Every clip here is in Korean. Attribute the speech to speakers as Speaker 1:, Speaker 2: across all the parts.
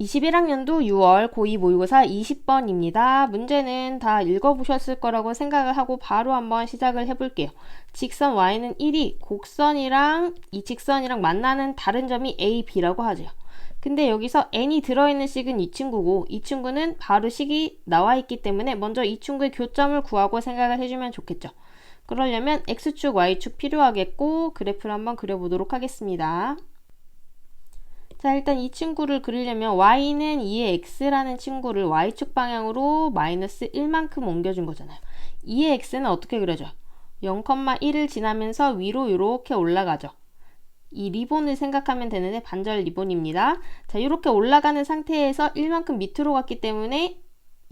Speaker 1: 21학년도 6월 고2 모의고사 20번입니다. 문제는 다 읽어보셨을 거라고 생각을 하고 바로 한번 시작을 해볼게요. 직선 y는 1이 곡선이랑 이 직선이랑 만나는 다른 점이 a, b라고 하죠. 근데 여기서 n이 들어있는 식은 이 친구고 이 친구는 바로 식이 나와 있기 때문에 먼저 이 친구의 교점을 구하고 생각을 해주면 좋겠죠. 그러려면 x축, y축 필요하겠고 그래프를 한번 그려보도록 하겠습니다. 자, 일단 이 친구를 그리려면 y는 2의 x라는 친구를 y축 방향으로 마이너스 1만큼 옮겨준 거잖아요. 2의 x는 어떻게 그려져? 0,1을 지나면서 위로 이렇게 올라가죠. 이 리본을 생각하면 되는데 반절 리본입니다. 자, 이렇게 올라가는 상태에서 1만큼 밑으로 갔기 때문에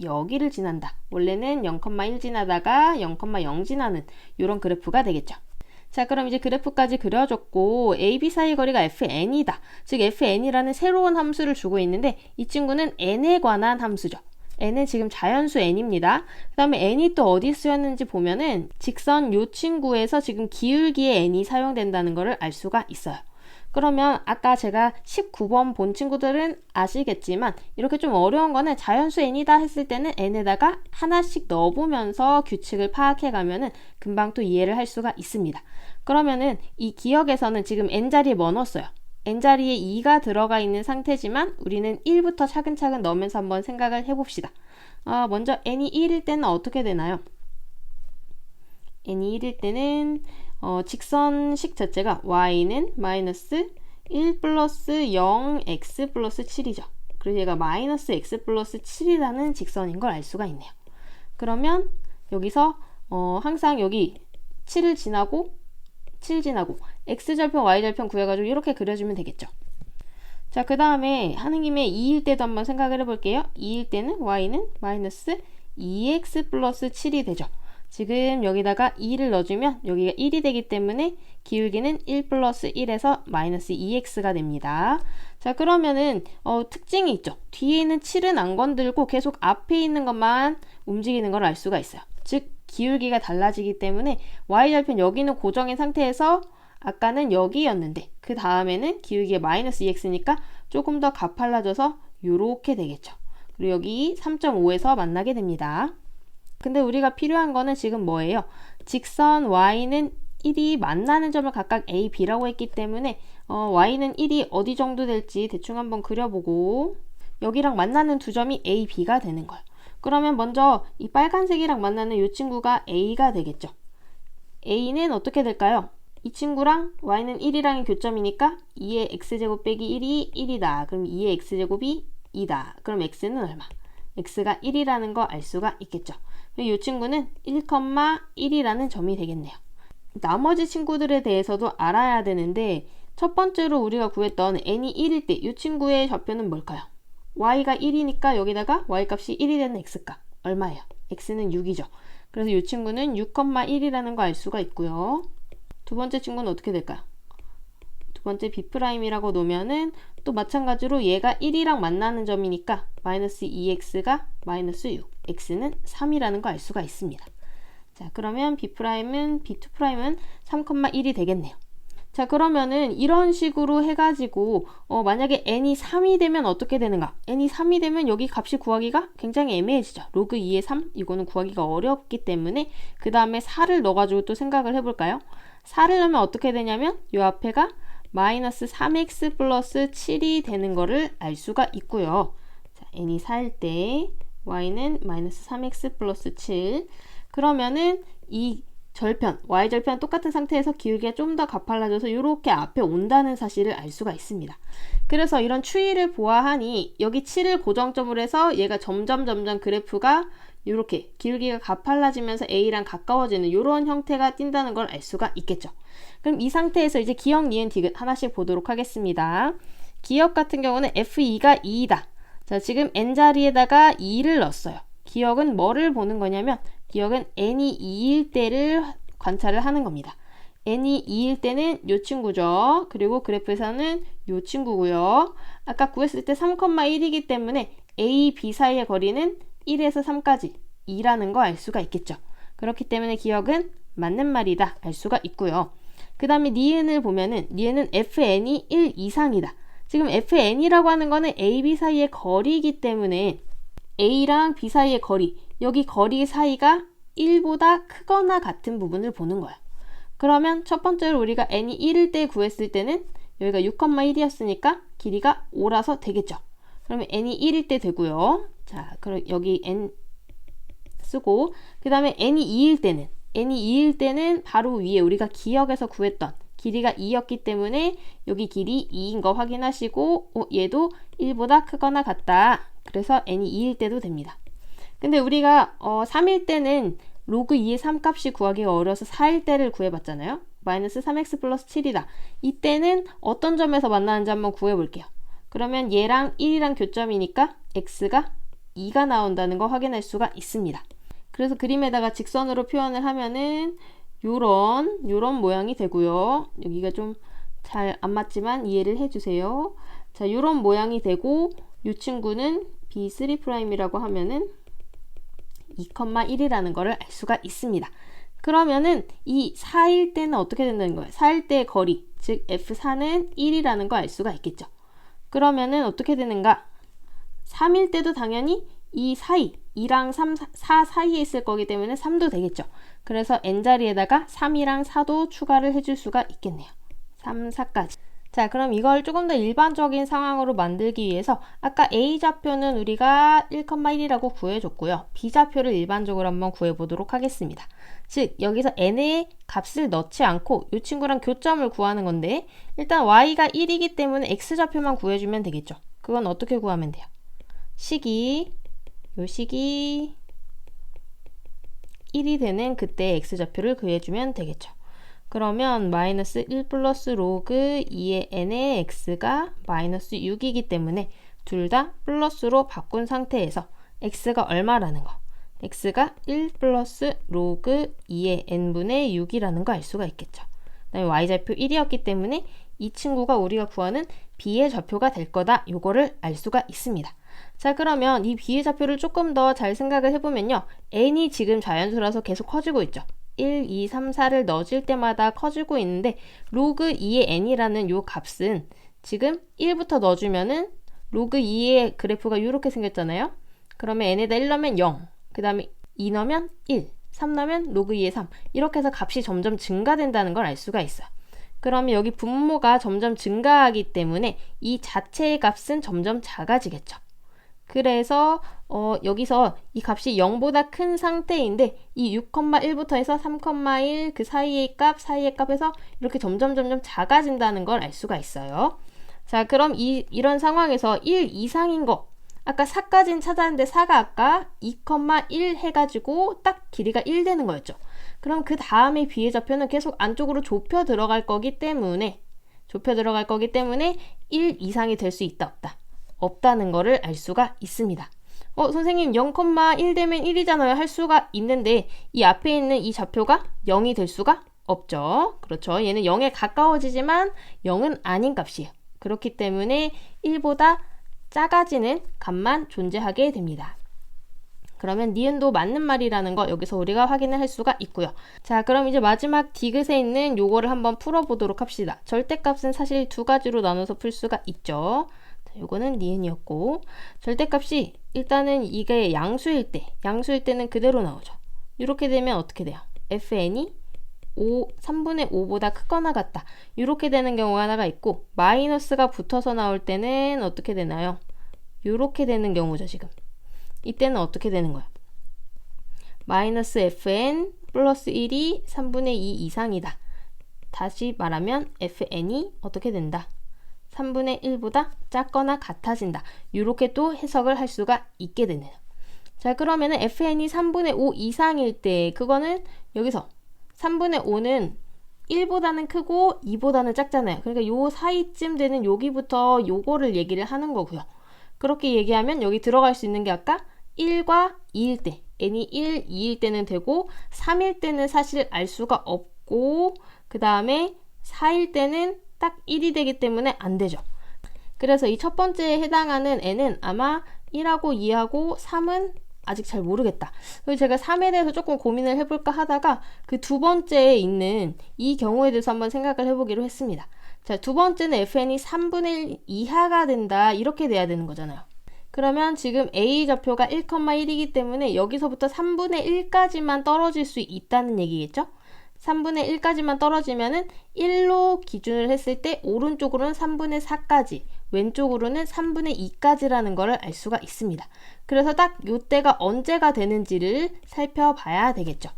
Speaker 1: 여기를 지난다. 원래는 0,1 지나다가 0,0 지나는 이런 그래프가 되겠죠. 자, 그럼 이제 그래프까지 그려줬고 AB 사이 거리가 fn이다. 즉 fn이라는 새로운 함수를 주고 있는데 이 친구는 n에 관한 함수죠. n은 지금 자연수 n입니다. 그 다음에 n이 또 어디 쓰였는지 보면은 직선 요 친구에서 지금 기울기에 n이 사용된다는 것을 알 수가 있어요. 그러면 아까 제가 19번 본 친구들은 아시겠지만 이렇게 좀 어려운 거는 자연수 n이다 했을 때는 n에다가 하나씩 넣어보면서 규칙을 파악해 가면은 금방 또 이해를 할 수가 있습니다. 그러면은 이 기억에서는 지금 n자리에 뭐 넣었어요? n자리에 2가 들어가 있는 상태지만 우리는 1부터 차근차근 넣으면서 한번 생각을 해봅시다. 어, 먼저 n이 1일 때는 어떻게 되나요? n이 1일 때는 어, 직선식 자체가 y는 마이너스 1 플러스 0 x 플러스 7이죠. 그래서 얘가 마이너스 x 플러스 7이라는 직선인 걸 알 수가 있네요. 그러면 여기서 어, 항상 여기 7을 지나고 7 지나고 x절편 y절편 구해가지고 이렇게 그려주면 되겠죠. 자, 그 다음에 김에 2일 때도 한번 생각을 해볼게요. 2일 때는 y는 마이너스 2x 플러스 7이 되죠. 지금 여기다가 2를 넣어주면 여기가 1이 되기 때문에 기울기는 1 플러스 1에서 마이너스 2x가 됩니다. 자 그러면은 어, 특징이 있죠. 뒤에 있는 7은 안 건들고 계속 앞에 있는 것만 움직이는 걸 알 수가 있어요. 즉 기울기가 달라지기 때문에 y절편 여기는 고정인 상태에서 아까는 여기였는데 그 다음에는 기울기가 마이너스 2x니까 조금 더 가팔라져서 이렇게 되겠죠. 그리고 여기 3.5에서 만나게 됩니다. 근데 우리가 필요한 거는 지금 뭐예요? 직선 y는 1이 만나는 점을 각각 a, b라고 했기 때문에 어, y는 1이 어디 정도 될지 대충 한번 그려보고 여기랑 만나는 두 점이 a, b가 되는 거예요. 그러면 먼저 이 빨간색이랑 만나는 이 친구가 a가 되겠죠. a는 어떻게 될까요? 이 친구랑 y는 1이랑의 교점이니까 2의 x제곱 빼기 1이 1이다. 그럼 2의 x제곱이 2다. 그럼 x는 얼마? x가 1이라는 거 알 수가 있겠죠. 이 친구는 1,1이라는 점이 되겠네요. 나머지 친구들에 대해서도 알아야 되는데 첫 번째로 우리가 구했던 n이 1일 때 이 친구의 좌표는 뭘까요? y가 1이니까 여기다가 y값이 1이 되는 x값 얼마예요? x는 6이죠. 그래서 이 친구는 6,1이라는 거 알 수가 있고요. 두 번째 친구는 어떻게 될까요? 두 번째 b'이라고 놓으면은 또 마찬가지로 얘가 1이랑 만나는 점이니까 마이너스 2x가 마이너스 6 x는 3이라는 거 알 수가 있습니다. 자 그러면 b'은 b2'은 3,1이 되겠네요. 자 그러면은 이런 식으로 해가지고 어, 만약에 n이 3이 되면 어떻게 되는가? n이 3이 되면 여기 값이 구하기가 굉장히 애매해지죠. 로그 2의 3 이거는 구하기가 어렵기 때문에 그 다음에 4를 넣어가지고 또 생각을 해볼까요? 4를 넣으면 어떻게 되냐면 이 앞에가 마이너스 3x 플러스 7이 되는 거를 알 수가 있고요. 자, n이 4일 때 y는 마이너스 3x 플러스 7 그러면은 이 절편, y절편 똑같은 상태에서 기울기가 좀 더 가팔라져서 이렇게 앞에 온다는 사실을 알 수가 있습니다. 그래서 이런 추이를 보아하니 여기 7을 고정점으로 해서 얘가 점점 점점 그래프가 이렇게 기울기가 가팔라지면서 A랑 가까워지는 이런 형태가 띈다는 걸 알 수가 있겠죠. 그럼 이 상태에서 이제 기억, 니은, 디귿 하나씩 보도록 하겠습니다. 기억 같은 경우는 F2가 2이다. 자, 지금 N자리에다가 2를 넣었어요. 기억은 뭐를 보는 거냐면 기억은 n이 2일 때를 관찰을 하는 겁니다. n이 2일 때는 이 친구죠. 그리고 그래프에서는 이 친구고요. 아까 구했을 때 3,1이기 때문에 a, b 사이의 거리는 1에서 3까지 2라는 거 알 수가 있겠죠. 그렇기 때문에 기억은 맞는 말이다 알 수가 있고요. 그 다음에 니은을 보면은 니은은 fn이 1 이상이다. 지금 fn이라고 하는 거는 a, b 사이의 거리이기 때문에 a랑 b 사이의 거리, 여기 거리 사이가 1보다 크거나 같은 부분을 보는 거야. 그러면 첫 번째로 우리가 n이 1일 때 구했을 때는 여기가 6,1이었으니까 길이가 5라서 되겠죠. 그러면 n이 1일 때 되고요. 자, 그럼 여기 n 쓰고 그 다음에 n이 2일 때는 n이 2일 때는 바로 위에 우리가 기억에서 구했던 길이가 2였기 때문에 여기 길이 2인 거 확인하시고 어, 얘도 1보다 크거나 같다. 그래서 n이 2일 때도 됩니다. 근데 우리가 어, 3일 때는 로그 2의 3값이 구하기가 어려서 4일 때를 구해봤잖아요. 마이너스 3x 플러스 7이다. 이때는 어떤 점에서 만나는지 한번 구해볼게요. 그러면 얘랑 1이랑 교점이니까 x가 2가 나온다는 거 확인할 수가 있습니다. 그래서 그림에다가 직선으로 표현을 하면은 요런 요런 모양이 되고요. 여기가 좀 잘 안 맞지만 이해를 해주세요. 자, 요런 모양이 되고 이 친구는 B3'이라고 하면은 2,1이라는 거를 알 수가 있습니다. 그러면은 이 4일 때는 어떻게 된다는 거예요? 4일 때의 거리, 즉 F4는 1이라는 거 알 수가 있겠죠. 그러면은 어떻게 되는가? 3일 때도 당연히 이 사이, 2랑 3, 4 사이에 있을 거기 때문에 3도 되겠죠. 그래서 n자리에다가 3이랑 4도 추가를 해줄 수가 있겠네요. 3, 4까지. 자, 그럼 이걸 조금 더 일반적인 상황으로 만들기 위해서 아까 A좌표는 우리가 1,1이라고 구해줬고요. B좌표를 일반적으로 한번 구해보도록 하겠습니다. 즉, 여기서 n의 값을 넣지 않고 이 친구랑 교점을 구하는 건데 일단 y가 1이기 때문에 x좌표만 구해주면 되겠죠. 그건 어떻게 구하면 돼요? 식이, 요 식이 1이 되는 그때 x좌표를 구해주면 되겠죠. 그러면 마이너스 1 플러스 로그 2의 n의 x가 마이너스 6이기 때문에 둘 다 플러스로 바꾼 상태에서 x가 얼마라는 거 x가 1 플러스 로그 2의 n분의 6이라는 거 알 수가 있겠죠. 그 다음에 y좌표 1이었기 때문에 이 친구가 우리가 구하는 b의 좌표가 될 거다. 요거를 알 수가 있습니다. 자 그러면 이 b의 좌표를 조금 더 잘 생각을 해보면요. n이 지금 자연수라서 계속 커지고 있죠. 1, 2, 3, 4를 넣어줄 때마다 커지고 있는데 로그 2의 n이라는 요 값은 지금 1부터 넣어주면은 로그 2의 그래프가 이렇게 생겼잖아요. 그러면 n에다 1 넣으면 0, 그 다음에 2 넣으면 1, 3 넣으면 로그 2의 3 이렇게 해서 값이 점점 증가된다는 걸 알 수가 있어요. 그러면 여기 분모가 점점 증가하기 때문에 이 자체의 값은 점점 작아지겠죠. 그래서 어, 여기서 이 값이 0보다 큰 상태인데 이 6,1부터 해서 3,1 그 사이의 값 사이의 값에서 이렇게 점점 점점 작아진다는 걸 알 수가 있어요. 자 그럼 이, 이런 상황에서 1 이상인 거 아까 4까지는 찾았는데 4가 아까 2,1 해가지고 딱 길이가 1 되는 거였죠. 그럼 그 다음에 비의 좌표는 계속 안쪽으로 좁혀 들어갈 거기 때문에 좁혀 들어갈 거기 때문에 1 이상이 될 수 있다 없다. 없다는 거를 알 수가 있습니다. 어, 선생님 0,1 되면 1이잖아요. 할 수가 있는데 이 앞에 있는 이 좌표가 0이 될 수가 없죠. 그렇죠. 얘는 0에 가까워지지만 0은 아닌 값이에요. 그렇기 때문에 1보다 작아지는 값만 존재하게 됩니다. 그러면 니은도 맞는 말이라는 거 여기서 우리가 확인을 할 수가 있고요. 자, 그럼 이제 마지막 디귿에 있는 요거를 한번 풀어보도록 합시다. 절대값은 사실 두 가지로 나눠서 풀 수가 있죠. 요거는 니은이었고 절대값이 일단은 이게 양수일 때 양수일 때는 그대로 나오죠. 이렇게 되면 어떻게 돼요? fn이 5, 3분의 5보다 크거나 같다. 이렇게 되는 경우가 하나가 있고 마이너스가 붙어서 나올 때는 어떻게 되나요? 이렇게 되는 경우죠 지금. 이때는 어떻게 되는 거야? 마이너스 fn 플러스 1이 3분의 2 이상이다. 다시 말하면 fn이 어떻게 된다? 3분의 1보다 작거나 같아진다. 이렇게 또 해석을 할 수가 있게 되네요. 자, 그러면은 fn이 3분의 5 이상일 때 그거는 여기서 3분의 5는 1보다는 크고 2보다는 작잖아요. 그러니까 요 사이쯤 되는 여기부터 요거를 얘기를 하는 거고요. 그렇게 얘기하면 여기 들어갈 수 있는 게 아까 1과 2일 때 n이 1, 2일 때는 되고 3일 때는 사실 알 수가 없고 그 다음에 4일 때는 딱 1이 되기 때문에 안 되죠. 그래서 이 첫 번째에 해당하는 n은 아마 1하고 2하고 3은 아직 잘 모르겠다. 그래서 제가 3에 대해서 조금 고민을 해볼까 하다가 그 두 번째에 있는 이 경우에 대해서 한번 생각을 해보기로 했습니다. 자, 두 번째는 fn이 3분의 1 이하가 된다. 이렇게 돼야 되는 거잖아요. 그러면 지금 a 좌표가 1,1이기 때문에 여기서부터 3분의 1까지만 떨어질 수 있다는 얘기겠죠? 3분의 1까지만 떨어지면은 1로 기준을 했을 때 오른쪽으로는 3분의 4까지, 왼쪽으로는 3분의 2까지라는 것을 알 수가 있습니다. 그래서 딱 요때가 언제가 되는지를 살펴봐야 되겠죠.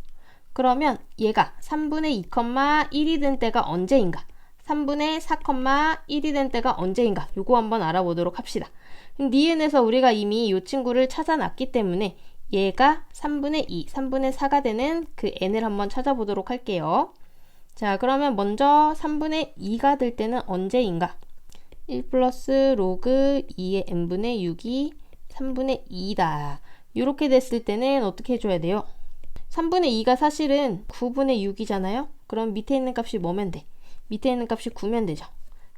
Speaker 1: 그러면 얘가 3분의 2,1이 된 때가 언제인가? 3분의 4,1이 된 때가 언제인가? 요거 한번 알아보도록 합시다. 니은에서 우리가 이미 이 친구를 찾아놨기 때문에 얘가 3분의 2, 3분의 4가 되는 그 n을 한번 찾아보도록 할게요. 자, 그러면 먼저 3분의 2가 될 때는 언제인가? 1 플러스 로그 2의 n분의 6이 3분의 2다. 이렇게 됐을 때는 어떻게 해줘야 돼요? 3분의 2가 사실은 9분의 6이잖아요? 그럼 밑에 있는 값이 뭐면 돼? 밑에 있는 값이 9면 되죠.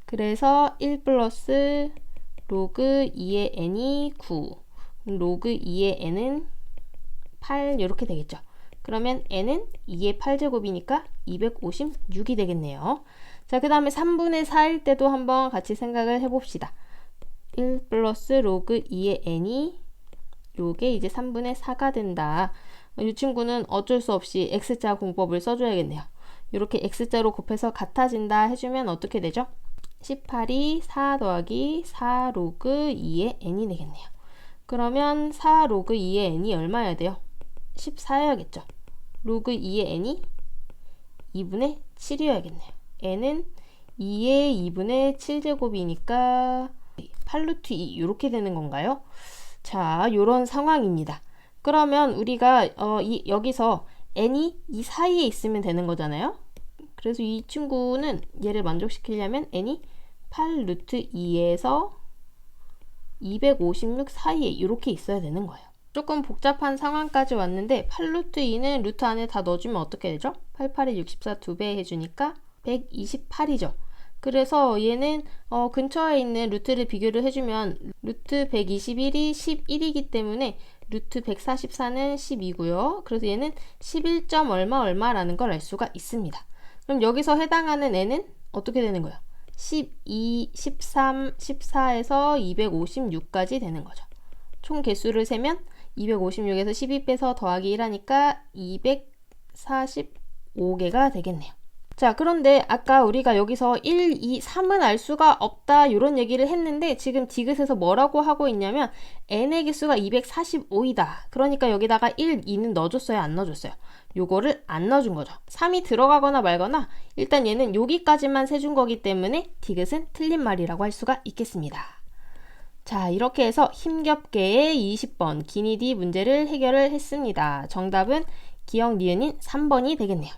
Speaker 1: 그래서 1 플러스 로그 2의 n이 9. 로그 2의 n은 8 이렇게 되겠죠. 그러면 n은 2의 8제곱이니까 256이 되겠네요. 자, 그 다음에 3분의 4일 때도 한번 같이 생각을 해봅시다. 1 플러스 로그 2의 n이 요게 이제 3분의 4가 된다. 이 친구는 어쩔 수 없이 x자 공법을 써줘야겠네요. 이렇게 x자로 곱해서 같아진다 해주면 어떻게 되죠? 18이 4 더하기 4 로그 2의 n이 되겠네요. 그러면 4 로그 2의 n이 얼마여야 돼요? 14여야겠죠. 로그 2의 n이 2분의 7이어야겠네요. n은 2의 2분의 7제곱이니까 8루트 2 이렇게 되는 건가요? 자, 요런 상황입니다. 그러면 우리가 어, 이, 여기서 n이 이 사이에 있으면 되는 거잖아요. 그래서 이 친구는 얘를 만족시키려면 n이 8루트 2에서 256 사이에 이렇게 있어야 되는 거예요. 조금 복잡한 상황까지 왔는데 8루트 2는 루트 안에 다 넣어주면 어떻게 되죠? 88에 64 2배 해주니까 128이죠. 그래서 얘는 어, 근처에 있는 루트를 비교를 해주면 루트 121이 11이기 때문에 루트 144는 10이고요. 그래서 얘는 11점 얼마 얼마라는 걸 알 수가 있습니다. 그럼 여기서 해당하는 애는 어떻게 되는 거예요? 12, 13, 14에서 256까지 되는 거죠. 총 개수를 세면 256에서 12 빼서 더하기 1 하니까 245개가 되겠네요. 자, 그런데 아까 우리가 여기서 1, 2, 3은 알 수가 없다 이런 얘기를 했는데 지금 디귿에서 뭐라고 하고 있냐면 n의 개수가 245이다. 그러니까 여기다가 1, 2는 넣어줬어요? 안 넣어줬어요? 요거를 안 넣어준 거죠. 3이 들어가거나 말거나 일단 얘는 여기까지만 세준 거기 때문에 디귿은 틀린 말이라고 할 수가 있겠습니다. 자, 이렇게 해서 힘겹게의 20번 기니디 문제를 해결을 했습니다. 정답은 기억 니은인 3번이 되겠네요.